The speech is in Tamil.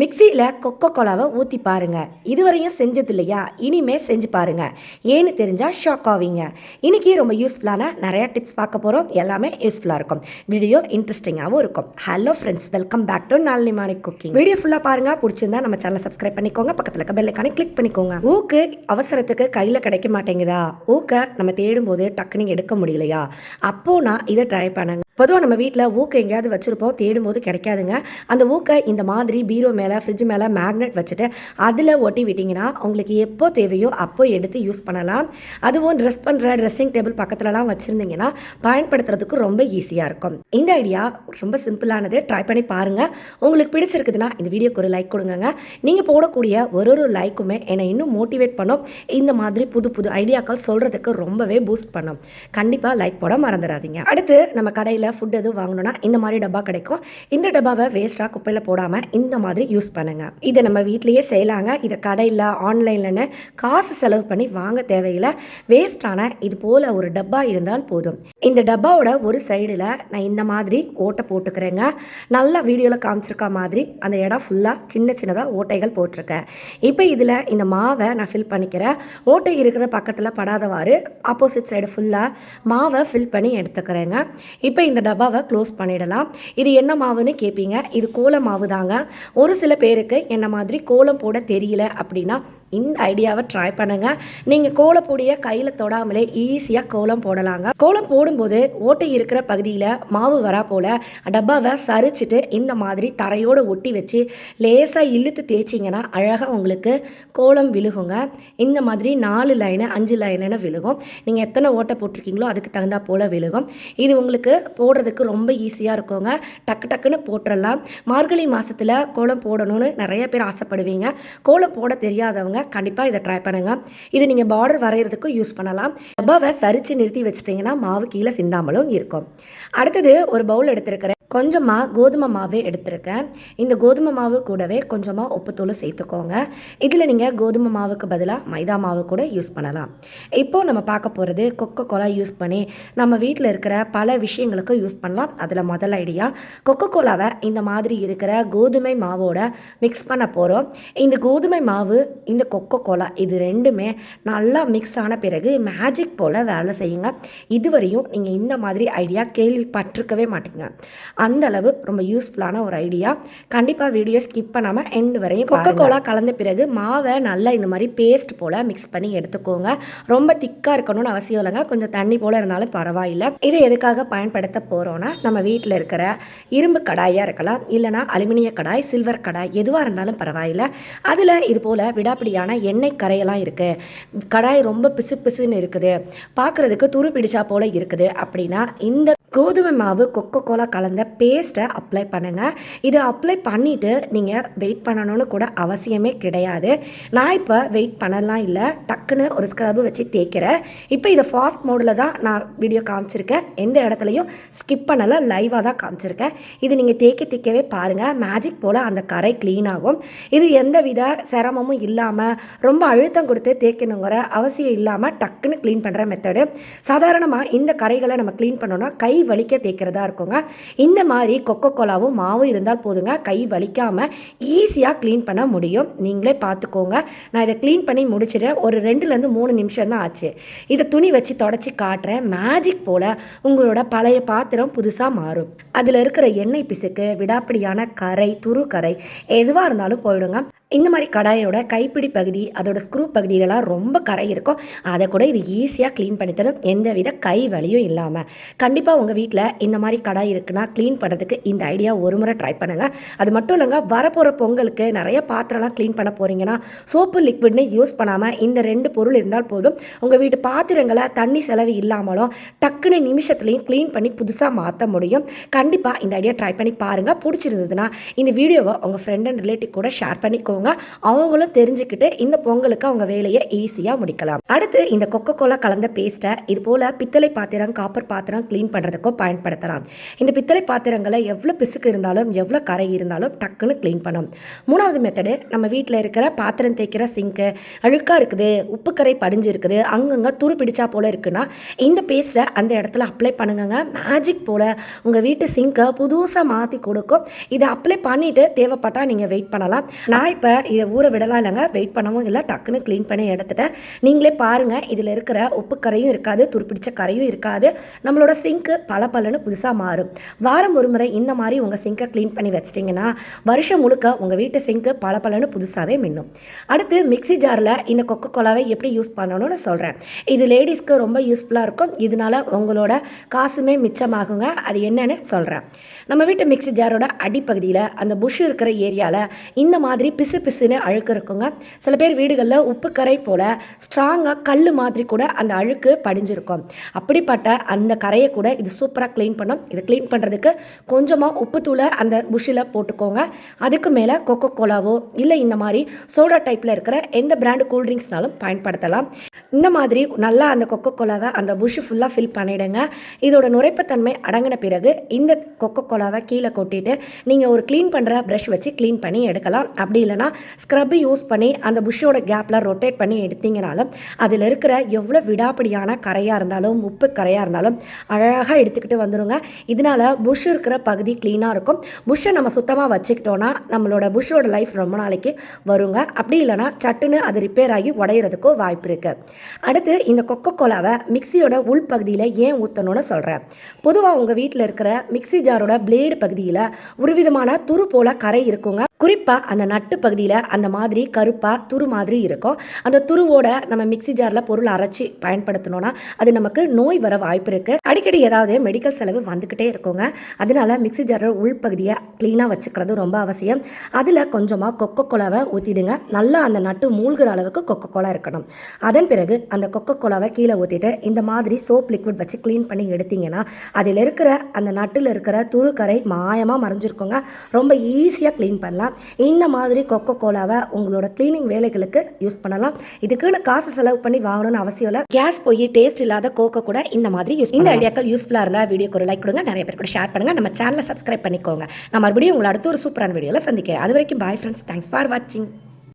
மிக்சியில் கொக்கோ கோலாவை ஊற்றி பாருங்கள் இதுவரையும் செஞ்சது இல்லையா இனிமே செஞ்சு பாருங்கள் ஏன்னு தெரிஞ்சால் ஷாக் ஆவீங்க. இன்றைக்கி ரொம்ப யூஸ்ஃபுல்லான நிறையா டிப்ஸ் பார்க்க போகிறோம் எல்லாமே யூஸ்ஃபுல்லாக இருக்கும். வீடியோ இன்ட்ரெஸ்டிங்காகவும் இருக்கும். Hello friends welcome back to Nalini morning cooking video ஃபுல்லாக பாருங்கள் பிடிச்சிருந்தா நம்ம சேனலை சப்ஸ்கிரைப் பண்ணிக்கோங்க. பக்கத்தில் இருக்க பெல்லைக்கானே கிளிக் பண்ணிக்கோங்க. ஊக்கு அவசரத்துக்கு கையில் கிடைக்க மாட்டேங்குதா? ஊக்க நம்ம தேடும்போது டக்குனிங் எடுக்க முடியலையா? அப்போது நான் இதை ட்ரை பண்ணுங்க. பொதுவாக நம்ம வீட்டில் ஊக்க எங்கேயாவது வச்சுருப்போம் தேடும்போது கிடைக்காதுங்க. அந்த ஊக்கை இந்த மாதிரி பீரோ மேலே ஃப்ரிட்ஜ் மேலே மேக்னெட் வச்சுட்டு அதில் ஒட்டி விட்டிங்கன்னா உங்களுக்கு எப்போ தேவையோ அப்போ எடுத்து யூஸ் பண்ணலாம். அதுவும் ட்ரெஸ் பண்ணுற ட்ரெஸ்ஸிங் டேபிள் பக்கத்துலலாம் வச்சுருந்தீங்கன்னா பயன்படுத்துறதுக்கு ரொம்ப ஈஸியாக இருக்கும். இந்த ஐடியா ரொம்ப சிம்பிளானது ட்ரை பண்ணி பாருங்கள் உங்களுக்கு பிடிச்சிருக்குதுன்னா இந்த வீடியோக்கு ஒரு லைக் கொடுங்க நீங்கள் போடக்கூடிய ஒரு ஒரு லைக்குமே என்னை இன்னும் மோட்டிவேட் பண்ணும். இந்த மாதிரி புது புது ஐடியாக்கள் சொல்கிறதுக்கு ரொம்பவே பூஸ்ட் பண்ணும். கண்டிப்பாக லைக் போட மறந்துடாதீங்க. அடுத்து நம்ம கடையில் ஃபுட் எதுவும் வாங்கணும்னா இந்த மாதிரி டப்பா கிடைக்கும். இந்த டப்பாவை வேஸ்ட்டாக குப்பையில் போடாமல் இந்த மாதிரி யூஸ் பண்ணுங்க. இதை நம்ம வீட்லேயே செய்யலாங்க. இதை கடையில் ஆன்லைன்லன்னு காசு செலவு பண்ணி வாங்க தேவையில்லை. வேஸ்டான இது போல் ஒரு டப்பா இருந்தால் போதும். இந்த டப்பாவோட ஒரு சைடில் நான் இந்த மாதிரி ஓட்டை போட்டுக்கிறேங்க. நல்லா வீடியோவில் காமிச்சிருக்க மாதிரி அந்த இடம் ஃபுல்லாக சின்ன சின்னதாக ஓட்டைகள் போட்டிருக்கேன். இப்போ இதில் இந்த மாவை நான் ஃபில் பண்ணிக்கிறேன். ஓட்டை இருக்கிற பக்கத்தில் படாதவாறு ஆப்போசிட் சைடு ஃபுல்லாக மாவை ஃபில் பண்ணி எடுத்துக்கிறேங்க. இப்போ இந்த டப்பாவை க்ளோஸ் பண்ணிடலாம். இது என்ன மாவுன்னு கேட்பீங்க இது கோல மாவு தாங்க ஒரு சில பேருக்கு என்ன மாதிரி கோலம் போட தெரியல அப்படின்னா இந்த ஐடியாவை ட்ரை பண்ணுங்க. நீங்கள் கோலப்பொடியை கையில் தொடாமலே ஈஸியாக கோலம் போடலாங்க. கோலம் போடும்போது ஓட்டை இருக்கிற பகுதியில் மாவு வரா போல் டப்பாவை சரிச்சிட்டு இந்த மாதிரி தரையோடு ஒட்டி வச்சு லேசாக இழுத்து தேய்ச்சிங்கன்னா அழகாக உங்களுக்கு கோலம் விழுகுங்க. இந்த மாதிரி நாலு லைனு அஞ்சு லைனுன்னு விழுகும். நீங்கள் எத்தனை ஓட்டை போட்டிருக்கீங்களோ அதுக்கு தகுந்தா போல் விழுகும். இது உங்களுக்கு போடுறதுக்கு ரொம்ப ஈஸியாக இருக்குங்க. டக்கு டக்குன்னு போட்டுடலாம் மார்கழி மாதத்தில் கோலம் போடணும்னு நிறைய பேர் ஆசைப்படுவீங்க. கோலம் போட தெரியாதவங்க கண்டிப்பாக இதை ட்ரை பண்ணுங்கள் இது நீங்கள் பார்டர் வரைகிறதுக்கும் யூஸ் பண்ணலாம். டப்பாவை சரித்து நிறுத்தி வச்சிட்டிங்கன்னா மாவு கீழே சிந்தாமலும் இருக்கும். அடுத்தது ஒரு பவுல் எடுத்திருக்கிறேன். கொஞ்சமாக கோதுமை மாவே எடுத்திருக்கேன். இந்த கோதுமை மாவு கூடவே கொஞ்சமாக உப்புத்தூள் சேர்த்துக்கோங்க. இதில் நீங்கள் கோதுமை மாவுக்கு பதிலாக மைதா மாவு கூட யூஸ் பண்ணலாம். இப்போது நம்ம பார்க்க போகிறது கொக்கோ கோலா யூஸ் பண்ணி நம்ம வீட்டில் இருக்கிற பல விஷயங்களுக்கு யூஸ் பண்ணலாம். அதில் முதல் ஐடியா கொக்கோ கோலாவை இந்த மாதிரி இருக்கிற கோதுமை மாவோட மிக்ஸ் பண்ண போகிறோம் இந்த கோதுமை மாவு இந்த கொக்கோ கோலா இது ரெண்டுமே நல்லா மிக்ஸ் ஆன பிறகு மேஜிக் போல் வேலை செய்யுங்க. இதுவரையும் நீங்கள் இந்த மாதிரி ஐடியா கேள்விப்பட்டிருக்கவே மாட்டீங்க. அந்த அளவு ரொம்ப யூஸ்ஃபுல்லான ஒரு ஐடியா கண்டிப்பாக வீடியோ ஸ்கிப் பண்ணாமல் எண்டு வரையும் கொக்கோ கோலா கலந்த பிறகு மாவை நல்லா இந்த மாதிரி பேஸ்ட் போல் மிக்ஸ் பண்ணி எடுத்துக்கோங்க. ரொம்ப திக்காக இருக்கணும்னு அவசியம் இல்லைங்க. கொஞ்சம் தண்ணி போல் இருந்தாலும் பரவாயில்லை. இதை எதுக்காக பயன்படுத்த போகிறோன்னா நம்ம வீட்டில் இருக்கிற இரும்பு கடாயாக இருக்கலாம் இல்லைனா அலுமினிய கடாய் சில்வர் கடாய் எதுவாக இருந்தாலும் பரவாயில்லை. அதில் இது போல் விடாப்பிடியான எண்ணெய் கரையெல்லாம் இருக்குது கடாய் ரொம்ப பிசு பிசுன்னு இருக்குது. பார்க்குறதுக்கு துரு பிடிச்சா போல் இருக்குது. அப்படின்னா இந்த கோதுமை மாவு கொக்கோ கோலா கலந்த பேஸ்ட்டை அப்ளை பண்ணுங்கள் இது அப்ளை பண்ணிவிட்டு நீங்கள் வெயிட் பண்ணணும்னு கூட அவசியமே கிடையாது. நான் இப்போ வெயிட் பண்ணலாம் இல்லை டக்குன்னு ஒரு ஸ்க்ரப் வச்சு தேய்க்கிறேன். இப்போ இதை ஃபாஸ்ட் மோடில் தான் நான் வீடியோ காமிச்சிருக்கேன். எந்த இடத்துலையும் ஸ்கிப் பண்ணலை லைவாக தான் காமிச்சிருக்கேன். இது நீங்கள் தேய்க்க தேய்க்கவே பாருங்கள் மேஜிக் போல் அந்த கரை க்ளீன் ஆகும். இது எந்த வித சிரமமும் இல்லாமல் ரொம்ப அழுத்தம் கொடுத்து தேய்க்கணுங்கிற அவசியம் இல்லாமல் டக்குன்னு க்ளீன் பண்ணுற மெத்தடு சாதாரணமாக இந்த கரைகளை நம்ம க்ளீன் பண்ணோன்னா கை வலிக்க தேய்க்கிறதா இருக்குங்க. இந்த இந்த மாதிரி கொக்கோ கோலாவும் மாவும் இருந்தால் போதுங்க. கை வலிக்காமல் ஈஸியாக க்ளீன் பண்ண முடியும். நீங்களே பார்த்துக்கோங்க. நான் இதை க்ளீன் பண்ணி முடிச்சிடுறேன் ஒரு ரெண்டுலேருந்து மூணு நிமிஷம் தான் ஆச்சு. இதை துணி வச்சு தொடச்சி காட்டுறேன். மேஜிக் போல் உங்களோட பழைய பாத்திரம் புதுசாக மாறும். அதில் இருக்கிற எண்ணெய் பிசுக்கு விடாப்பிடியான கரை துரு கரை எதுவாக இருந்தாலும் போயிடுங்க. இந்த மாதிரி கடாயோட கைப்பிடி பகுதி அதோட ஸ்க்ரூ பகுதியிலலாம் ரொம்ப கரை இருக்கும். அதை கூட இது ஈஸியாக க்ளீன் பண்ணி தரும் எந்த வித கை வலியும் இல்லாமல் கண்டிப்பாக உங்கள் வீட்டில் இந்த மாதிரி கடாய் இருக்குன்னா க்ளீன் பண்ணுறதுக்கு இந்த ஐடியா ஒரு முறை ட்ரை பண்ணுங்கள் அது மட்டும் இல்லைங்க வரப்போகிற பொங்கலுக்கு நிறைய பாத்திரம்லாம் க்ளீன் பண்ண போகிறீங்கன்னா சோப்பு லிக்விட்னு யூஸ் பண்ணாமல் இந்த ரெண்டு பொருள் இருந்தால் போதும். உங்கள் வீட்டு பாத்திரங்களை தண்ணி செலவு இல்லாமலும் டக்குன்னு நிமிஷத்துலையும் க்ளீன் பண்ணி புதுசாக மாற்ற முடியும். கண்டிப்பாக இந்த ஐடியா ட்ரை பண்ணி பாருங்கள் பிடிச்சிருந்ததுன்னா இந்த வீடியோவை உங்கள் ஃப்ரெண்ட் அண்ட் ரிலேட்டிவ் கூட ஷேர் பண்ணிக்கோங்க. இருக்கவங்க அவங்களும் தெரிஞ்சுக்கிட்டு இந்த பொங்கலுக்கு அவங்க வேலையை ஈஸியாக முடிக்கலாம். அடுத்து இந்த கொக்கோ கோலா கலந்த பேஸ்ட்டை இது போல் பித்தளை பாத்திரம் காப்பர் பாத்திரம் க்ளீன் பண்ணுறதுக்கோ பயன்படுத்தலாம். இந்த பித்தளை பாத்திரங்களை எவ்வளோ பிசுக்கு இருந்தாலும் எவ்வளோ கரை இருந்தாலும் டக்குன்னு க்ளீன் பண்ணும் மூணாவது மெத்தடு நம்ம வீட்டில் இருக்கிற பாத்திரம் தேய்க்கிற சிங்க்கு அழுக்காக இருக்குது உப்பு கரை படிஞ்சு இருக்குது அங்கங்கே துரு பிடிச்சா போல் இருக்குன்னா இந்த பேஸ்ட்டை அந்த இடத்துல அப்ளை பண்ணுங்கங்க. மேஜிக் போல் உங்கள் வீட்டு சிங்கை புதுசாக மாற்றி கொடுக்கும். இதை அப்ளை பண்ணிவிட்டு தேவைப்பட்டால் நீங்கள் வெயிட் பண்ணலாம். நான் இப்போ இதை ஊற விடலாம் இல்லைங்க. வெயிட் பண்ணவும் இல்லை. டக்குன்னு க்ளீன் பண்ணி எடுத்துட்டேன். நீங்களே பாருங்கள் இதில் இருக்கிற உப்பு கரையும் இருக்காது துருப்பிடிச்ச கரையும் இருக்காது. நம்மளோட சிங்க்கு பல பலன்னு புதுசாக மாறும். வாரம் ஒரு முறை இந்த மாதிரி உங்கள் சிங்கை க்ளீன் பண்ணி வச்சிட்டிங்கன்னா வருஷம் முழுக்க உங்கள் வீட்டு சிங்க்கு பல பலன்னு புதுசாகவே மின்னும். அடுத்து மிக்ஸி ஜாரில் இந்த கொக்கோ கோலாவை எப்படி யூஸ் பண்ணணும்னு சொல்கிறேன் இது லேடிஸ்க்கு ரொம்ப யூஸ்ஃபுல்லாக இருக்கும். இதனால உங்களோட காசுமே மிச்சமாகுங்க. அது என்னன்னு சொல்கிறேன் நம்ம வீட்டு மிக்ஸி ஜாரோட அடிப்பகுதியில் அந்த புஷ் இருக்கிற ஏரியாவில் இந்த மாதிரி பிசு பிசு பிசுன்னு அழுக்கு இருக்குங்க. சில பேர் வீடுகளில் உப்பு கரை போல் ஸ்ட்ராங்காக கல் மாதிரி கூட அந்த அழுக்கு படிஞ்சிருக்கும். அப்படிப்பட்ட அந்த கரையை கூட இது சூப்பராக க்ளீன் பண்ணும் இது க்ளீன் பண்ணுறதுக்கு கொஞ்சமாக உப்புத்தூளை அந்த புஷ்ஷில் போட்டுக்கோங்க. அதுக்கு மேலே கொக்கோ கோலாவோ இல்லை இந்த மாதிரி சோடா டைப்பில் இருக்கிற எந்த பிராண்டு கூல்ட்ரிங்க்ஸ்னாலும் பயன்படுத்தலாம். இந்த மாதிரி நல்லா அந்த கொக்கோ கோலாவை அந்த புஷ் ஃபுல்லாக ஃபில் பண்ணிவிடுங்க இதோட நுரைப்புத்தன்மை அடங்கின பிறகு இந்த கொக்கோ கோலாவை கீழே கொட்டிட்டு நீங்கள் ஒரு க்ளீன் பண்ணுற ப்ரஷ் வச்சு க்ளீன் பண்ணி எடுக்கலாம். அப்படி இல்லைனா ஸ்க்ரப் யூஸ் பண்ணி அந்த புஷ்ஷோட கேப்பில் ரொட்டேட் பண்ணி எடுத்தீங்கனாலும் அதில் இருக்கிற எவ்வளோ விடாப்படியான கரையாக இருந்தாலும் உப்பு கரையாக இருந்தாலும் அழகாக எடுத்துக்கிட்டு வந்துடுங்க இதனால் புஷ் இருக்கிற பகுதி க்ளீனாக இருக்கும். புஷ்ஷை நம்ம சுத்தமாக வச்சுக்கிட்டோன்னா நம்மளோட புஷ்ஷோட லைஃப் ரொம்ப நாளைக்கு வருங்க. அப்படி இல்லைனா சட்டுன்னு அது ரிப்பேர் ஆகி உடையிறதுக்கோ வாய்ப்பு இருக்குது அடுத்து இந்த கொக்கோ கோலாவை மிக்சியோட உள் பகுதியில் ஏன் ஊற்றணும்னு சொல்கிறேன் பொதுவாக உங்கள் வீட்டில் இருக்கிற மிக்ஸி ஜாரோட பிளேடு பகுதியில் ஒரு விதமான துரு போல கரை இருக்குங்க. குறிப்பாக அந்த நட்டு பகுதியில் அந்த மாதிரி கருப்பாக துரு மாதிரி இருக்கும். அந்த துருவோட நம்ம மிக்ஸி ஜாரில் பொருள் அரைச்சி பயன்படுத்தணும்னா அது நமக்கு நோய் வர வாய்ப்பு இருக்குது அடிக்கடி ஏதாவது மெடிக்கல் செலவு வந்துக்கிட்டே இருக்குங்க. அதனால மிக்ஸி ஜாரோட உள்பகுதியை க்ளீனாக வச்சுக்கிறது ரொம்ப அவசியம். அதில் கொஞ்சமாக கொக்கோ கோலாவை ஊற்றிடுங்க நல்லா அந்த நட்டு மூழ்கிற அளவுக்கு கொக்கோ கோலா இருக்கணும். அதன் பிறகு அந்த கொக்கோ கோலாவை கீழே ஊற்றிட்டு இந்த மாதிரி சோப் லிக்விட் வச்சு க்ளீன் பண்ணி எடுத்தீங்கன்னா அதில் இருக்கிற அந்த நட்டில் இருக்கிற துரு கரை மாயமாக மறைஞ்சிருக்குங்க. ரொம்ப ஈஸியாக க்ளீன் பண்ணலாம். இந்த மாதிரி கொக்கோ கோலாவை உங்களோட க்ளீனிங் வேலைகளுக்கு யூஸ் பண்ணலாம். இதுக்குன்னு காசு செலவு பண்ணி வாங்கணும்னு அவசியம் இல்லை. கேஸ் போய் டேஸ்ட் இல்லாத கோக்கோ கூட இந்த மாதிரி யூஸ் இந்த ஐடியாக்கள் யூஸ்ஃபுல்லாக இருந்தால் வீடியோக்கு ஒரு லைக் கொடுங்க. நிறைய பேர் கூட ஷேர் பண்ணுங்கள் நம்ம சேனலை சப்ஸ்கிரைப் பண்ணிக்கோங்க. நான் மறுபடியும் உங்களை அடுத்த ஒரு சூப்பரான வீடியோவில் சந்திக்கிறேன். அது வரைக்கும் பாய் ஃப்ரெண்ட்ஸ் தேங்க்ஸ் ஃபார் வாட்சிங்